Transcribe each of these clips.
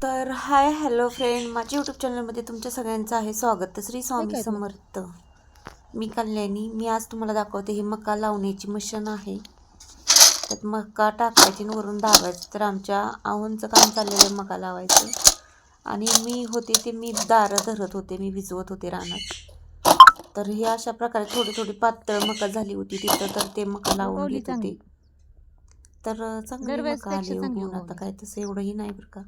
तर hi hello friend. माझ्या YouTube चॅनलमध्ये तुमच्या सगळ्यांचं आहे स्वागत. श्री स्वामी समर्थ. मी कल्याणी. मी आज तुम्हाला दाखवते ही मका लावण्याची मशीन आहे. त्यात मका टाकायची आणि वरून दाबायचं. तर आमच्या आहोंचं काम चाललेलं आहे मका लावायचं. आणि मी होते ते मी दारं धरत होते मी भिजवत होते रानात. तर ही अशा प्रकारे थोडी थोडी पातळ मका झाली होती तिथं तर ते मका लावून घेत होते. तर चांगली मका आली आता. काय तसं एवढंही नाही बरं का.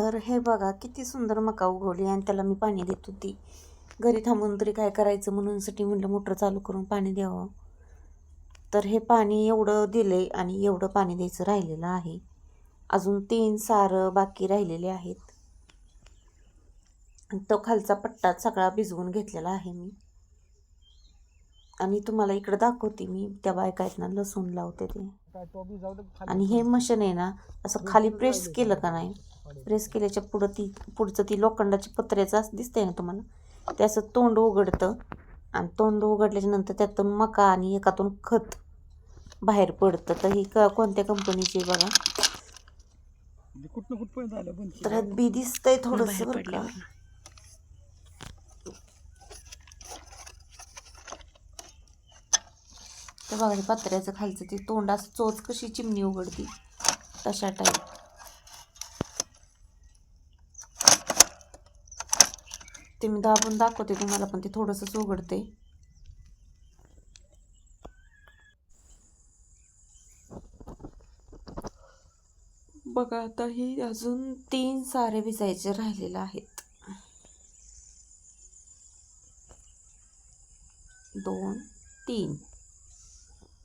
तर हे बघा किती सुंदर मका उगवली आणि त्याला मी पाणी देत होती. घरी थांबून तरी काय करायचं म्हणून साठी म्हटलं मोटर चालू करून पाणी द्यावं. तर हे पाणी एवढं दिले आणि एवढं पाणी द्यायचं राहिलेलं आहे. अजून तीन सारं बाकी राहिलेले आहेत. आणि तो खालचा पट्टा सगळा भिजवून घेतलेला आहे मी. आणि तुम्हाला इकडं दाखवते मी त्या बायका आहेत ना लसूण लावते ते. आणि हे मशीन आहे ना असं खाली प्रेस केलं का नाही प्रेस केल्याच्या पुढं ती पुढचं ती लोखंडाची पत्र्याचं असं दिसतंय ना तुम्हाला? ते असं तोंड उघडतं आणि तोंड उघडल्याच्या नंतर त्यातून मका आणि एकातून खत बाहेर पडतं. तर ही क कोणत्या कंपनीची बघा? म्हणजे तर बी दिसतंय थोडंसं बरं का? तर बघा हे पत्र्याचं खालचं ती तोंड असं चोच कशी चिमणी उघडती. तशा टाईप ते मी दाबून दाखवते तुम्हाला पण ते थोडंसंच उघडते. बघा आता ही अजून तीन सारे भिजायचे राहिलेले आहेत. दोन तीन.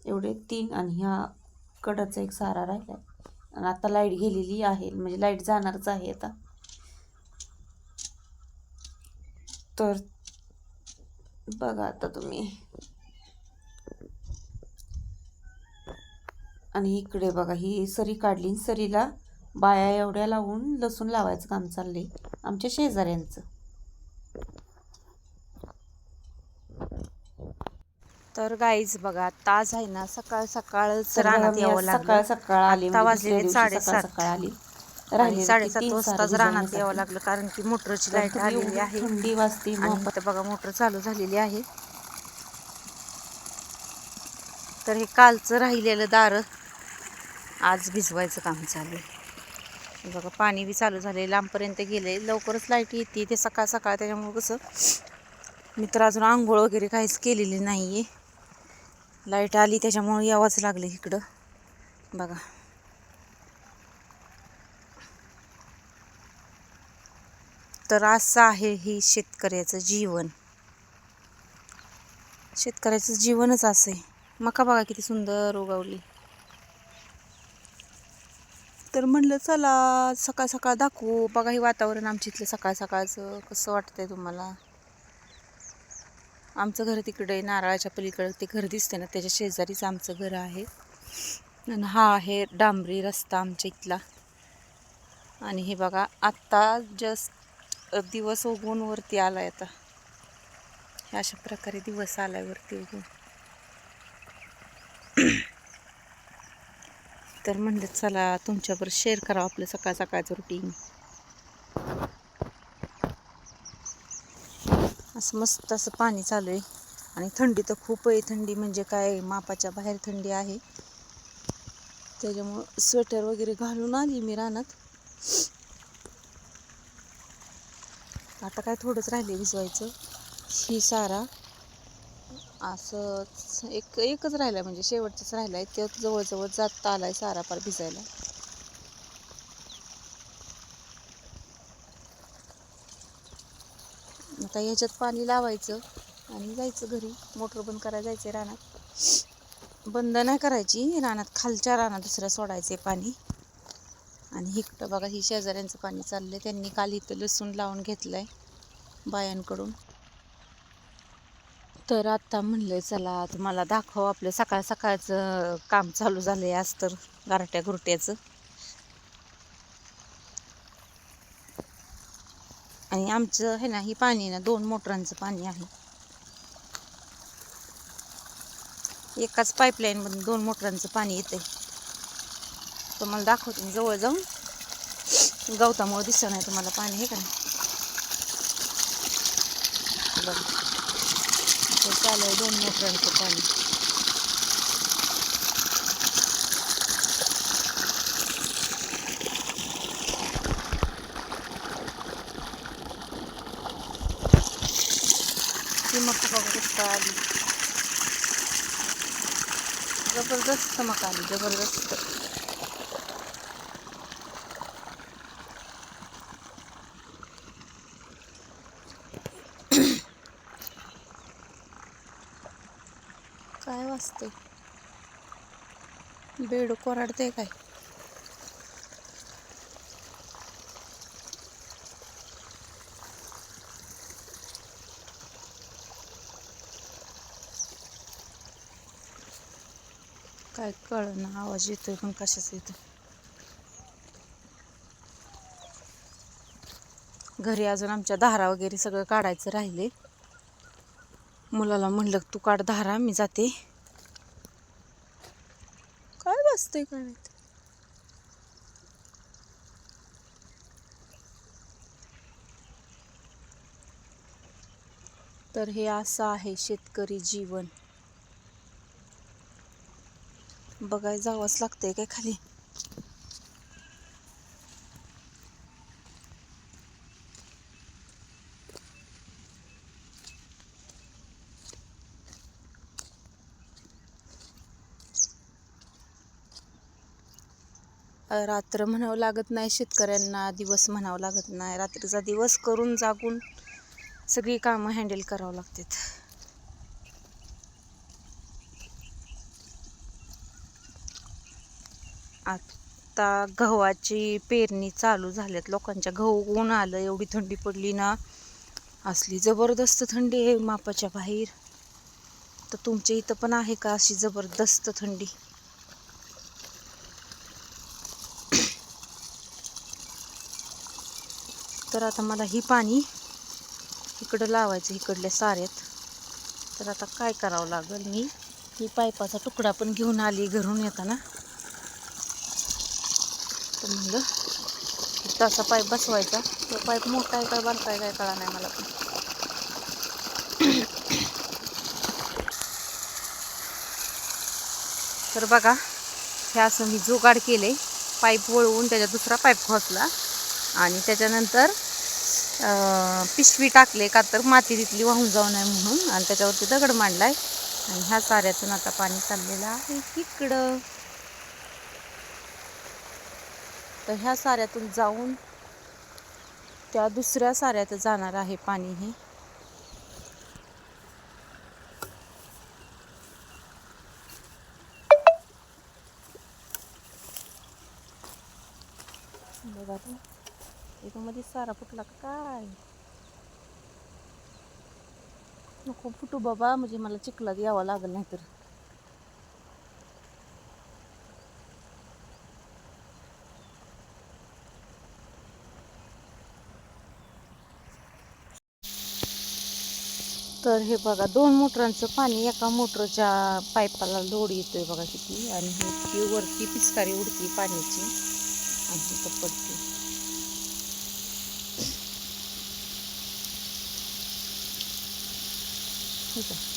एवढे तीन आणि ह्या कडाचा एक सारा राहिला आणि आता लाइट गेलेली आहे म्हणजे लाइट जाणारच आहे आता. तर बघा आता तुम्ही. आणि इकडे बघा ही सरी काढली आणि सरीला बाया एवढ्या लावून लसूण लावायचं काम चाललंय. आमच्या शेजाऱ्यांचं. तर गाईज बघा ताज आहे ना सकाळ सकाळच तर रानात यावं लागलं. सकाळ सकाळ आली आत्ता म्हणजे वाजलेले साडेसात. सकाळ सकाळ आली. साडेसात वाजताच रानात. यावं लागलं कारण की मोटरची लाइट आलेली आहे. थंडी वाजते आणि बघा मोटर चालू झालेली आहे. तर हे कालचं राहिलेलं दार आज भिजवायचं काम चालू आहे. बघा पाणी बी चालू झाले लांबपर्यंत गेले लवकरच लाइट येते ते सकाळ सकाळ त्याच्यामुळं कसं मी तर अजून आंघोळ वगैरे काहीच केलेली नाही आहे लाइट आली त्याच्यामुळं यावंच लागलं इकडं. बघा. तर असं आहे ही शेतकऱ्याचं जीवन. शेतकऱ्याचं जीवनच असं आहे. मका बघा किती सुंदर उगवली. तर म्हणलं चला सकाळ सकाळ दाखवू. बघा हे वातावरण आमच्या इथलं सकाळ सकाळचं कसं वाटतंय तुम्हाला? आमचं घर तिकडे नारळाच्या पलीकडे ते घर दिसते ना त्याच्या शेजारीच आमचं घर आहे. आणि हा आहे डांबरी रस्ता आमच्या इथला. आणि हे बघा आत्ता जस्ट दिवस उगून वरती आलाय आता. हे अशा प्रकारे दिवस आलाय वरती उगून तर म्हणलं चला तुमच्याबरोबर शेअर करावं आपलं सकाळ सकाळचं रुटीन असं मस्त असं पाणी चालू आहे. आणि थंडी तर खूप आहे. थंडी म्हणजे काय? मापाच्या बाहेर थंडी आहे. त्याच्यामुळं स्वेटर वगैरे घालून आली मी रानात. आता काय थोडंच राहिले भिजवायचं. ही सारा. असंच एक एकच राहिला म्हणजे शेवटचाच राहिला आहे तो जवळजवळ जात आला आहे सारा पार भिजायला. आता ह्याच्यात पाणी लावायचं आणि जायचं घरी. मोटर बंद करायला जायचं रानात. बंद नाही करायची. रानात खालच्या रानात दुसऱ्या सोडायचे पाणी. आणि इकडं बघा ही शेजाऱ्यांचं पाणी चाललंय. त्यांनी काल इथं लसूण लावून घेतलंय बायांकडून. तर आत्ता म्हणलं चला तुम्हाला दाखव आपलं सकाळ सकाळचं काम चालू झालंय आज तर गारट्या घुरट्याचं आणि आमचं हे ना ही पाणी ना दोन मोटरांचं पाणी आहे. एकाच पाईपलाईन मधून दोन मोटरांचं पाणी येते तुम्हाला दाखवते मी जवळ जाऊन. गवतामुळे दिसत नाही तुम्हाला पाणी हे का नाही? बरं चालू आहे दोन मोटरांचं पाणी. ती मग बघा कसं काय आली जबरदस्त मका आली जबरदस्त. काय वाजते बेड कोराडते काय? काय कळना आवाज येतोय पण कशाच येतो घरी अजून आमच्या धारा वगैरे सगळं काढायचं राहिले. मुलाला म्हणलं तू काढ धारा मी जाते. काय वाजतंय काय माहीत? तर हे असं आहे शेतकरी जीवन. बघाय जावंच लागतंय काय खाली. रात्र म्हणावं लागत नाही शेतकऱ्यांना दिवस म्हणावं लागत नाही. रात्रीचा दिवस करून जागून सगळी कामं हँडल करावं लागतात. आता गव्हाची पेरणी चालू झाल्यात. लोकांच्या गहू ऊन आलं एवढी थंडी पडली ना. असली जबरदस्त थंडी आहे मापाच्या बाहेर. तर तुमच्या इथं पण आहे का अशी जबरदस्त थंडी? तर आता मला ही पाणी इकडं लावायचं इकडल्या साऱ्यात. तर आता काय करावं लागेल मी? ही पाईपाचा तुकडा पण घेऊन आली घरून येताना. तर म्हणलं. इथं असा पाईप बसवायचा. तो पाईप मोठा आहे का बारका आहे काय कळा नाही मला पण. तर बघा हे असं मी जुगाड केले पाईप वळवून त्याच्यात दुसरा पाईप खोचला आणि त्याच्यानंतर पिशवी टाकले का तर माती तिथली वाहून जाऊ नये म्हणून. आणि त्याच्यावरती दगड मांडलाय. आणि ह्या साऱ्यातून आता पाणी चाललेलं आहे इकडं. तर ह्या साऱ्यातून जाऊन त्या दुसऱ्या साऱ्यात जाणार आहे पाणी हे. बघा इथं मध्ये सारा फुटला का काय? नको फुटू बाबा म्हणजे मला चिखलात यावं लागलं नाही तर हे बघा दोन मोटरांचं पाणी एका मोटरच्या पाईपाला लोड येतोय बघा किती. आणि ही वरती पिचकारी उडती पाण्याची. आणि तिथं पडते ठीक आहे.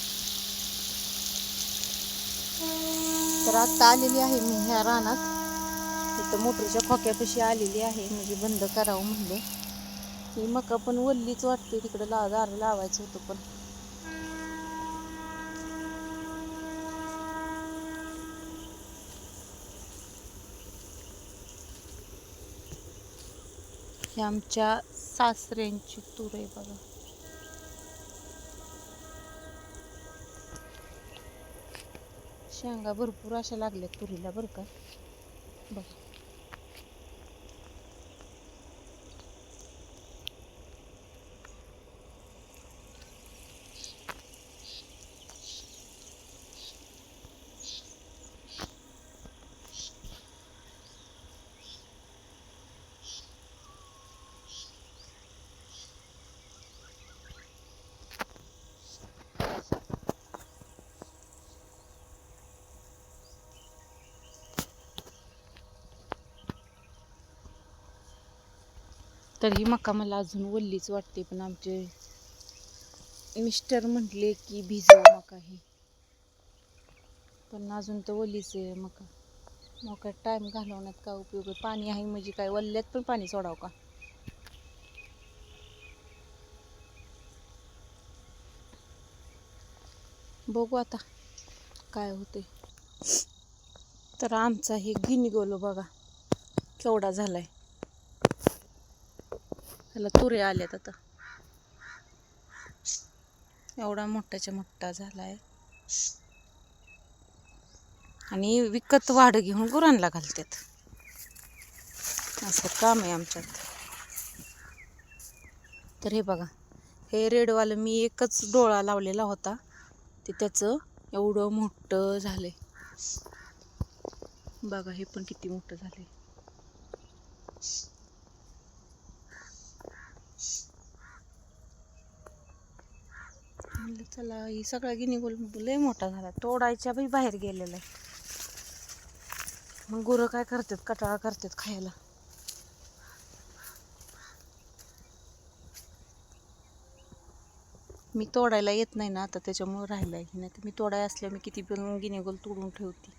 तर आत्ता आलेली आहे मी ह्या रानात. तिथं मोटरच्या खोक्यापाशी आलेली आहे. म्हणजे बंद करावं म्हणलं. ही मका पण वल्लीच वाटते. तिकडं ला दार लावायचं होतं पण. हे आमच्या सासऱ्यांची तूर आहे बघा. शेंगा भरपूर अशा लागल्यात तुरीला बरं का? बघा. तर ही मका मला अजून वल्लीच वाटते पण आमचे मिस्टर म्हटले की भिजवा मका ही. पण अजून तर वल्लीच आहे मका. मग काय टाईम घालवण्यात काय उपयोग आहे? पाणी आहे म्हणजे काय? वल्ल्यात पण पाणी सोडावं का? बघू आता काय होते तर आमचा हे गिनी गोलो बघा केवढा झालाय. त्याला तुरे आल्यात आता. एवढा मोठाच्या मोठा झालाय. आणि विकत वाढ घेऊन गुरांना घालतात. असं काम आहे आमच्यात. तर हे बघा हे रेडवालं मी एकच डोळा लावलेला होता. ते त्याचं एवढं मोठं झालंय. बघा हे पण किती मोठं झालंय. म्हणलं चला ही सगळा गिनीगोल लय मोठा झाला तोडायच्या बी बाहेर गेलेला आहे. मग गुरं काय करतात कटाळा करतात खायला. मी तोडायला येत नाही ना आता त्याच्यामुळे राहिलं आहे नाही तर मी तोडाय असल्या मी किती पण गिनीगोल तोडून ठेवते.